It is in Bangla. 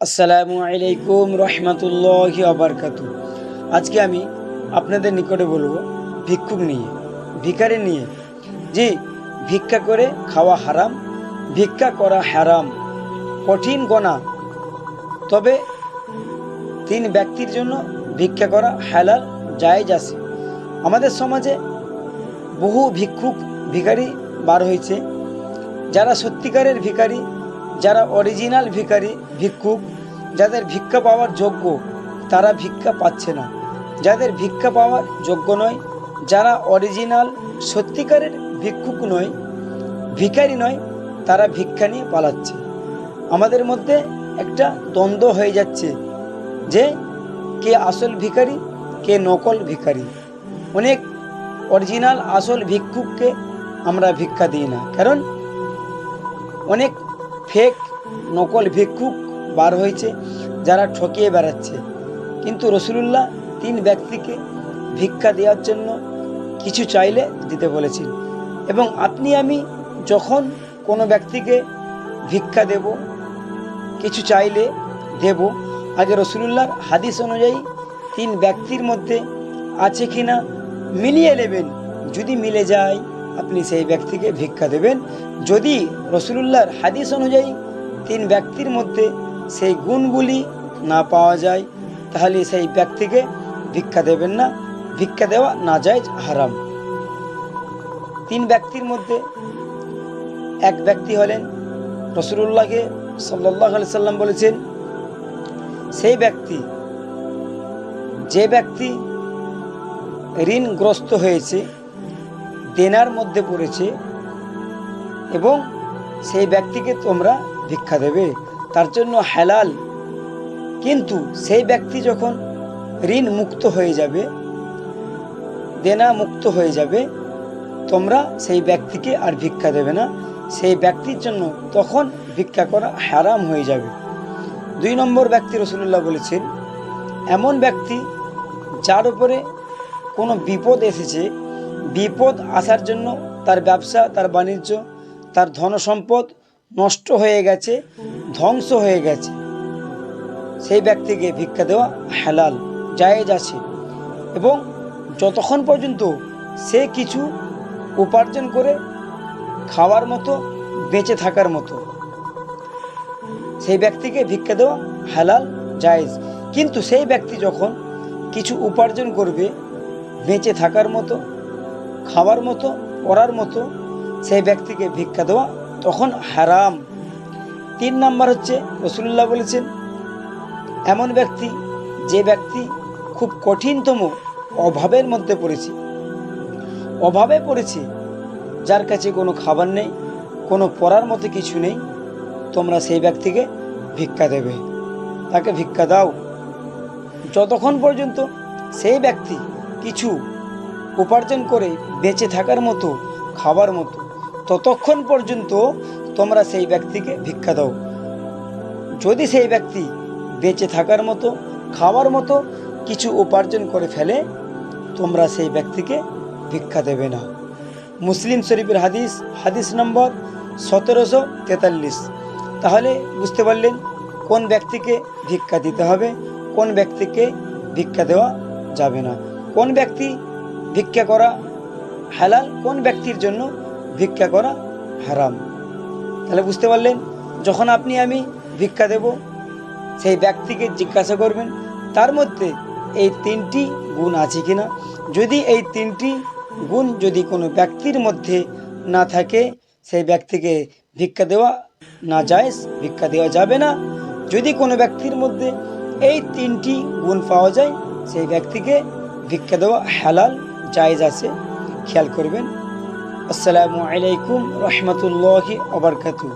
আসসালামু আলাইকুম রহমতুল্লাহ আবরকাতু আজকে আমি আপনাদের নিকটে বলব, ভিক্ষুক নিয়ে, ভিখারি নিয়ে। যে ভিক্ষা করে খাওয়া হারাম, ভিক্ষা করা হারাম, কঠিন গণা তবে তিন ব্যক্তির জন্য ভিক্ষা করা হালাল জায়েজ আছে। আমাদের সমাজে বহু ভিক্ষুক, ভিখারি বার হয়েছে। যারা সত্যিকারের ভিখারি যারা অরিজিনাল ভিখারি, ভিক্ষুক, যাদের ভিক্ষা পাওয়ার যোগ্য, তারা ভিক্ষা পাচ্ছে না। যাদের ভিক্ষা পাওয়ার যোগ্য নয়, যারা অরিজিনাল সত্যিকারের ভিক্ষুক নয়, ভিখারি নয়, তারা ভিক্ষা নিয়ে পালাচ্ছে। আমাদের মধ্যে একটা দ্বন্দ্ব হয়ে যাচ্ছে যে কে আসল ভিখারি, কে নকল ভিখারি। অনেক অরিজিনাল আসল ভিক্ষুককে আমরা ভিক্ষা দিই না। কারণ অনেক ফেক নকল ভিক্ষুক বার হয়েছে, যারা ঠকিয়ে বেড়াচ্ছে। কিন্তু রসুলুল্লাহ তিন ব্যক্তিকে ভিক্ষা দেওয়ার জন্য কিছু চাইলে দিতে বলেছেন। এবং আপনি, আমি যখন কোনো ব্যক্তিকে ভিক্ষা দেব, কিছু চাইলে দেব, আগে রসুলুল্লাহর হাদিস অনুযায়ী তিন ব্যক্তির মধ্যে আছে কি না মিলিয়ে নেবেন। যদি মিলে যায় আপনি সেই ব্যক্তিকে ভিক্ষা দেবেন। যদি রসুলুল্লাহর হাদিস অনুযায়ী তিন ব্যক্তির মধ্যে সেই গুণগুলি না পাওয়া যায়, তাহলে সেই ব্যক্তিকে ভিক্ষা দেবেন না। ভিক্ষা দেওয়া না যায় হারাম। তিন ব্যক্তির মধ্যে এক ব্যক্তি হলেন রসুল্লাহকে সাল্লাহ আলি সাল্লাম বলেছেন, সেই ব্যক্তি, যে ব্যক্তি ঋণগ্রস্ত হয়েছে দেনার মধ্যে পড়েছে এবং সেই ব্যক্তিকে তোমরা ভিক্ষা দেবে। তার জন্য হালাল। কিন্তু সেই ব্যক্তি যখন ঋণ মুক্ত হয়ে যাবে, দেনা মুক্ত হয়ে যাবে, তোমরা সেই ব্যক্তিকে আর ভিক্ষা দেবে না। সেই ব্যক্তির জন্য তখন ভিক্ষা করা হারাম হয়ে যাবে। দুই নম্বর ব্যক্তি রসুল্লাহ বলেছেন, এমন ব্যক্তি যার উপরে কোনো বিপদ এসেছে বিপদ আসার জন্য তার ব্যবসা, তার বাণিজ্য, তার ধনসম্পদ নষ্ট হয়ে গেছে, ধ্বংস হয়ে গেছে। সেই ব্যক্তিকে ভিক্ষা দেওয়া হেলাল, জায়েজ আছে এবং যতক্ষণ পর্যন্ত সে কিছু উপার্জন করে খাওয়ার মতো, বেঁচে থাকার মতো, সেই ব্যক্তিকে ভিক্ষা দেওয়া হালাল, জায়েজ। কিন্তু সেই ব্যক্তি যখন কিছু উপার্জন করবে, বেঁচে থাকার মতো খাওয়ার মতো, পড়ার মতো সেই ব্যক্তিকে ভিক্ষা দেওয়া তখন হারাম। তিন নাম্বার হচ্ছে রসুল্লাহ বলেছেন, এমন ব্যক্তি, যে ব্যক্তি খুব কঠিনতম অভাবের মধ্যে পড়েছে। অভাবে পড়েছে, যার কাছে কোনো খাবার নেই, কোনো পড়ার মতো কিছু নেই, তোমরা সেই ব্যক্তিকে ভিক্ষা দেবে। তাকে ভিক্ষা দাও। যতক্ষণ পর্যন্ত সেই ব্যক্তি কিছু উপার্জন করে বেঁচে থাকার মতো খাবার মতো। ততক্ষণ পর্যন্ত তোমরা সেই ব্যক্তিকে ভিক্ষা দাও। যদি সেই ব্যক্তি বেঁচে থাকার মতো, খাওয়ার মতো কিছু উপার্জন করে ফেলে, তোমরা সেই ব্যক্তিকে ভিক্ষা দেবে না। মুসলিম শরীফের হাদিস হাদিস নম্বর সতেরোশো তেতাল্লিশ। তাহলে বুঝতে পারলেন কোন ব্যক্তিকে ভিক্ষা দিতে হবে, কোন ব্যক্তিকে ভিক্ষা দেওয়া যাবে না। কোন ব্যক্তি ভিক্ষা করা হালাল? কোন ব্যক্তির জন্য ভিক্ষা করা হারাম? তাহলে বুঝতে পারলেন, যখন আপনি আমি ভিক্ষা দেব, সেই ব্যক্তিকে জিজ্ঞাসা করবেন, তার মধ্যে এই তিনটি গুণ আছে কিনা? যদি এই তিনটি গুণ যদি কোনো ব্যক্তির মধ্যে না থাকে, সেই ব্যক্তিকে ভিক্ষা দেওয়া না যায় ভিক্ষা দেওয়া যাবে না। যদি কোনো ব্যক্তির মধ্যে এই তিনটি গুণ পাওয়া যায়, সেই ব্যক্তিকে ভিক্ষা দেওয়া হালাল জায়েজ আছে খেয়াল করবেন। আসসালামু আলাইকুম রহমতুল্লাহি আবরকাতু